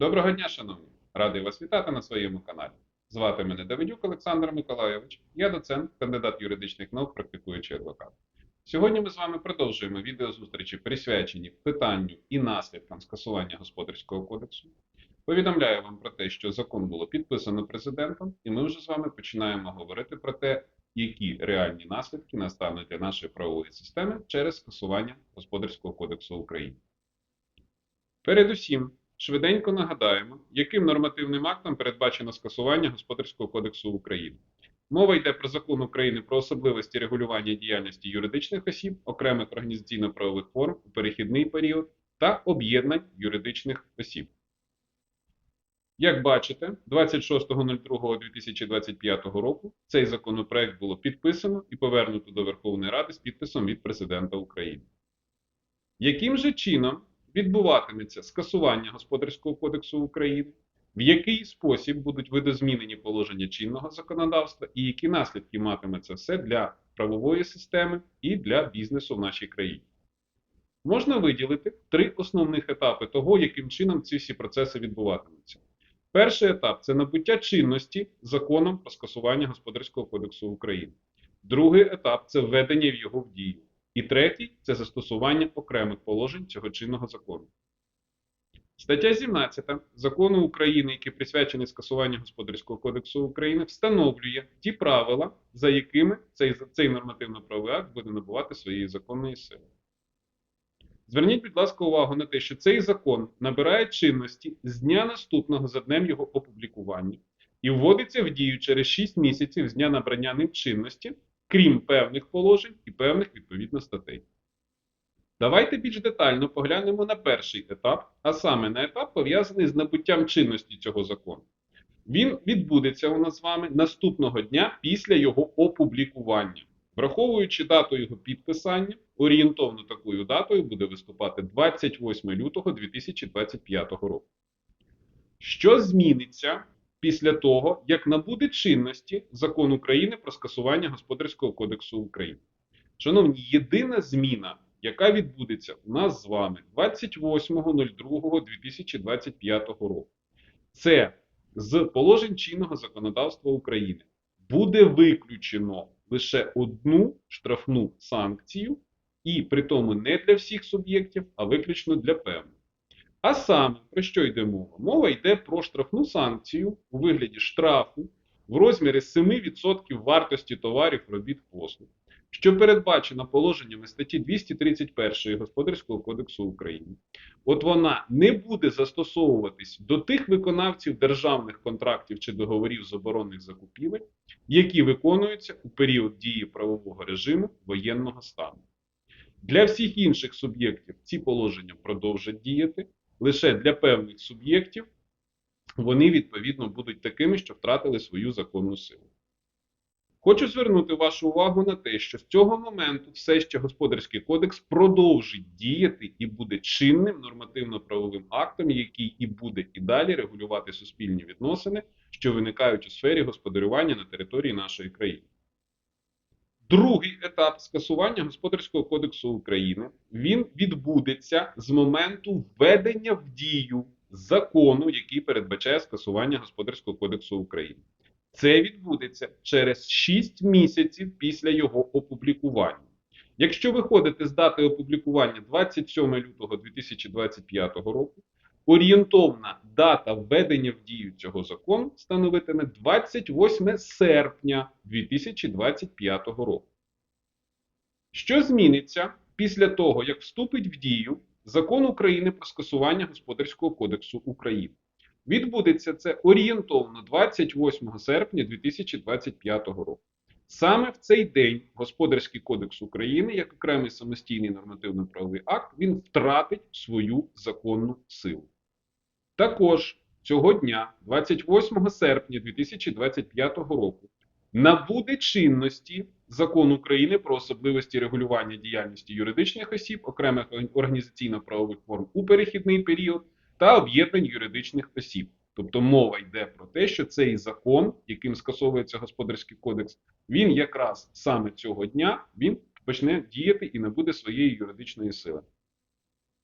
Доброго дня, шановні! Радий вас вітати на своєму каналі. Звати мене Давидюк Олександр Миколайович, я доцент, кандидат юридичних наук, практикуючий адвокат. Сьогодні ми з вами продовжуємо відеозустрічі, присвячені питанню і наслідкам скасування господарського кодексу. Повідомляю вам про те, що закон було підписано президентом, і ми вже з вами починаємо говорити про те, які реальні наслідки настануть для нашої правової системи через скасування Господарського кодексу України. Передусім, швиденько нагадаємо, яким нормативним актом передбачено скасування Господарського кодексу України. Мова йде про закон України про особливості регулювання діяльності юридичних осіб, окремих організаційно-правових форм у перехідний період та об'єднань юридичних осіб. Як бачите, 26.02.2025 року цей законопроект було підписано і повернуто до Верховної Ради з підписом від Президента України. Яким же чином відбуватиметься скасування Господарського кодексу України, в який спосіб будуть видозмінені положення чинного законодавства і які наслідки матиме це все для правової системи і для бізнесу в нашій країні? Можна виділити три основних етапи того, яким чином ці всі процеси відбуватимуться. Перший етап це набуття чинності законом про скасування Господарського кодексу України. Другий етап це введення в його в дію. І третій це застосування окремих положень цього чинного закону. Стаття 17 закону України, який присвячений скасуванню Господарського кодексу України, встановлює ті правила, за якими цей, цей нормативно-правовий акт буде набувати своєї законної сили. Зверніть, будь ласка, увагу на те, що цей закон набирає чинності з дня наступного за днем його опублікування і вводиться в дію через 6 місяців з дня набрання ним чинності, крім певних положень і певних відповідно статей. Давайте більш детально поглянемо на перший етап, а саме на етап, пов'язаний з набуттям чинності цього закону. Він відбудеться у нас з вами наступного дня після його опублікування. Враховуючи дату його підписання, орієнтовно такою датою буде виступати 28 лютого 2025 року. Що зміниться після того, як набуде чинності закон України про скасування Господарського кодексу України? Шановні, єдина зміна, яка відбудеться у нас з вами 28.02.2025 року, це з положень чинного законодавства України буде виключено лише одну штрафну санкцію, і при тому не для всіх суб'єктів, а виключно для певних. А саме, про що йде мова? Мова йде про штрафну санкцію у вигляді штрафу в розмірі 7% вартості товарів, робіт послуг, що передбачена положеннями статті 231 Господарського кодексу України. От вона не буде застосовуватись до тих виконавців державних контрактів чи договорів з оборонних закупівель, які виконуються у період дії правового режиму воєнного стану. Для всіх інших суб'єктів ці положення продовжать діяти, лише для певних суб'єктів вони відповідно будуть такими, що втратили свою законну силу. Хочу звернути вашу увагу на те, що з цього моменту все ще Господарський кодекс продовжить діяти і буде чинним нормативно-правовим актом, який і буде і далі регулювати суспільні відносини, що виникають у сфері господарювання на території нашої країни. Другий етап скасування Господарського кодексу України він відбудеться з моменту введення в дію закону, який передбачає скасування Господарського кодексу України. Це відбудеться через 6 місяців після його опублікування. Якщо виходити з дати опублікування 27 лютого 2025 року, орієнтовна дата введення в дію цього закону становитиме 28 серпня 2025 року. Що зміниться після того, як вступить в дію закон України про скасування Господарського кодексу України? Відбудеться це орієнтовно 28 серпня 2025 року. Саме в цей день Господарський кодекс України, як окремий самостійний нормативно-правовий акт, він втратить свою законну силу. Також цього дня, 28 серпня 2025 року, набуде чинності Закон України про особливості регулювання діяльності юридичних осіб, окремих організаційно-правових форм у перехідний період та об'єднань юридичних осіб. Тобто мова йде про те, що цей закон, яким скасовується господарський кодекс, він якраз саме цього дня він почне діяти і набуде своєї юридичної сили.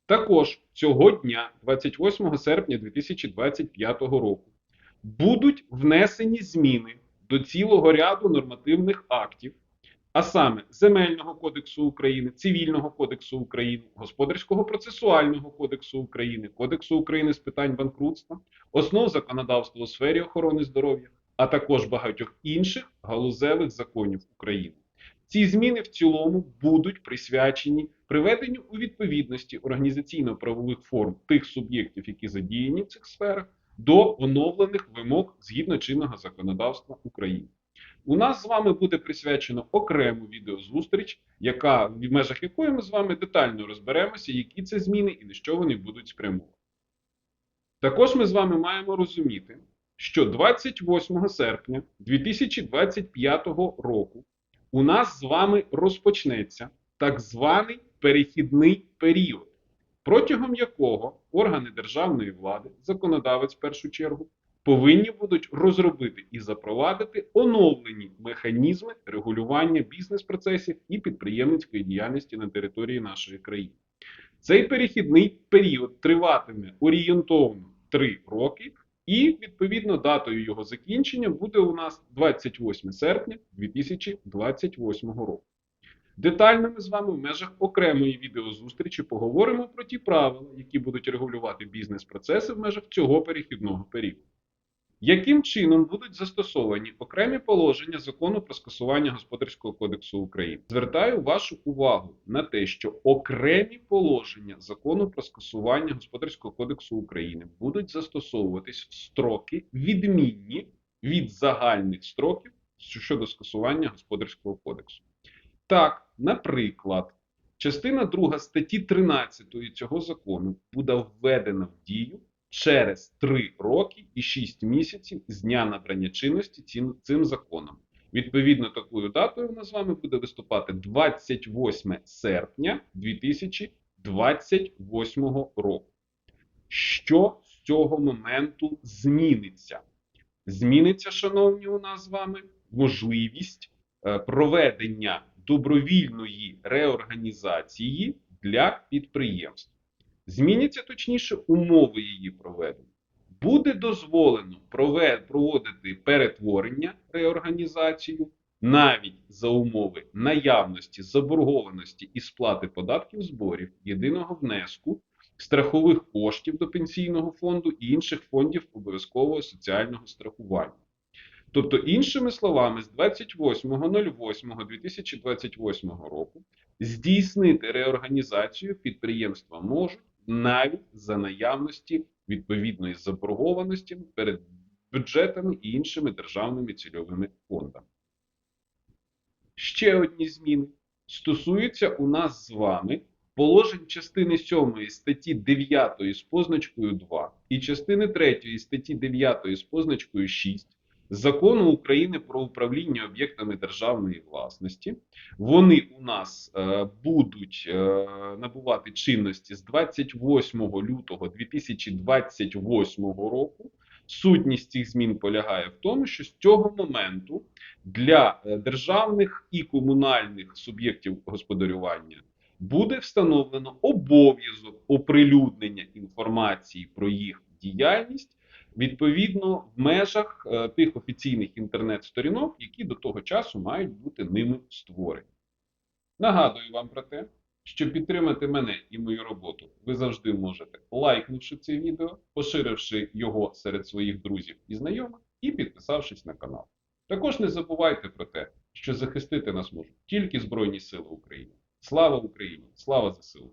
Також цього дня, 28 серпня 2025 року, будуть внесені зміни до цілого ряду нормативних актів, а саме Земельного кодексу України, Цивільного кодексу України, Господарського процесуального кодексу України, Кодексу України з питань банкрутства, основ законодавства у сфері охорони здоров'я, а також багатьох інших галузевих законів України. Ці зміни в цілому будуть присвячені приведенню у відповідності організаційно-правових форм тих суб'єктів, які задіяні в цих сферах, до оновлених вимог згідно чинного законодавства України. У нас з вами буде присвячено окрему відеозустріч, яка в межах якої ми з вами детально розберемося, які це зміни і на що вони будуть спрямовані. Також ми з вами маємо розуміти, що 28 серпня 2025 року у нас з вами розпочнеться так званий перехідний період, протягом якого органи державної влади, законодавець в першу чергу, повинні будуть розробити і запровадити оновлені механізми регулювання бізнес-процесів і підприємницької діяльності на території нашої країни. Цей перехідний період триватиме орієнтовно 3 роки, і відповідно датою його закінчення буде у нас 28 серпня 2028 року. Детально ми з вами в межах окремої відеозустрічі поговоримо про ті правила, які будуть регулювати бізнес-процеси в межах цього перехідного періоду. Яким чином будуть застосовані окремі положення закону про скасування Господарського кодексу України? Звертаю вашу увагу на те, що окремі положення закону про скасування Господарського кодексу України будуть застосовуватись в строки відмінні від загальних строків щодо скасування Господарського кодексу. Так, наприклад, частина 2 статті 13 цього закону буде введена в дію через 3 роки і 6 місяців з дня набрання чинності цим, цим законом. Відповідно, такою датою нас з вами буде виступати 28 серпня 2028 року. Що з цього моменту зміниться? Зміниться, шановні, у нас з вами можливість е, проведення добровільної реорганізації для підприємств. Зміняться точніше умови її проведення. Буде дозволено проводити перетворення реорганізацію навіть за умови наявності заборгованості і сплати податків зборів, єдиного внеску, страхових коштів до пенсійного фонду і інших фондів обов'язкового соціального страхування. Тобто, іншими словами, з 28.08.2028 року здійснити реорганізацію підприємства можуть навіть за наявності відповідної заборгованості перед бюджетами і іншими державними цільовими фондами. Ще одні зміни стосуються у нас з вами положень частини 7 статті 9 з позначкою 2 і частини 3 статті 9 з позначкою 6 Закону України про управління об'єктами державної власності. Вони у нас е, будуть е, набувати чинності з 28 лютого 2028 року. Сутність цих змін полягає в тому, що з цього моменту для е, державних і комунальних суб'єктів господарювання буде встановлено обов'язок оприлюднення інформації про їх діяльність відповідно в межах е, тих офіційних інтернет-сторінок, які до того часу мають бути ними створені. Нагадую вам про те, що підтримати мене і мою роботу ви завжди можете лайкнувши це відео, поширивши його серед своїх друзів і знайомих, і підписавшись на канал. Також не забувайте про те, що захистити нас можуть тільки Збройні Сили України. Слава Україні! Слава ЗСУ!